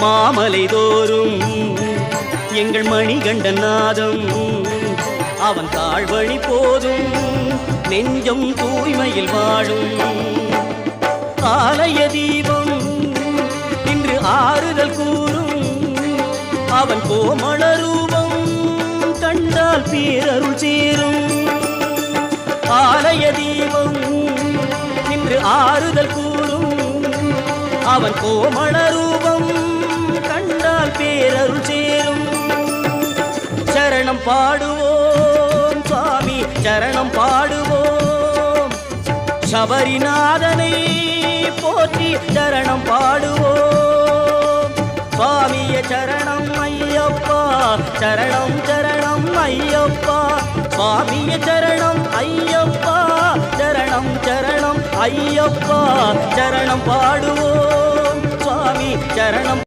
மாமலை தோறும். எங்கள் மணிகண்டன் நாதம் அவன் தாழ்வழி போதும். நெஞ்சம் தூய்மையில் வாழும். ஆலய தீபம் இன்று ஆறுதல் கூறும். அவன் கோமள ரூபம் கண்டால் பேரருள் சேரும். ஆலய தீபம் இன்று ஆறுதல் கூறும். அவன் கோமள ரூபம் சரணம் பாடுவோம் சுவாமி சரணம் பாடுவோம். சபரிநாதனை போற்றி சரணம் பாடுவோம். சுவாமிய சரணம் ஐயப்பா சரணம் சரணம் ஐயப்பா. சுவாமிய சரணம் ஐயப்பா சரணம் சரணம் ஐயப்பா. சரணம் பாடுவோம்.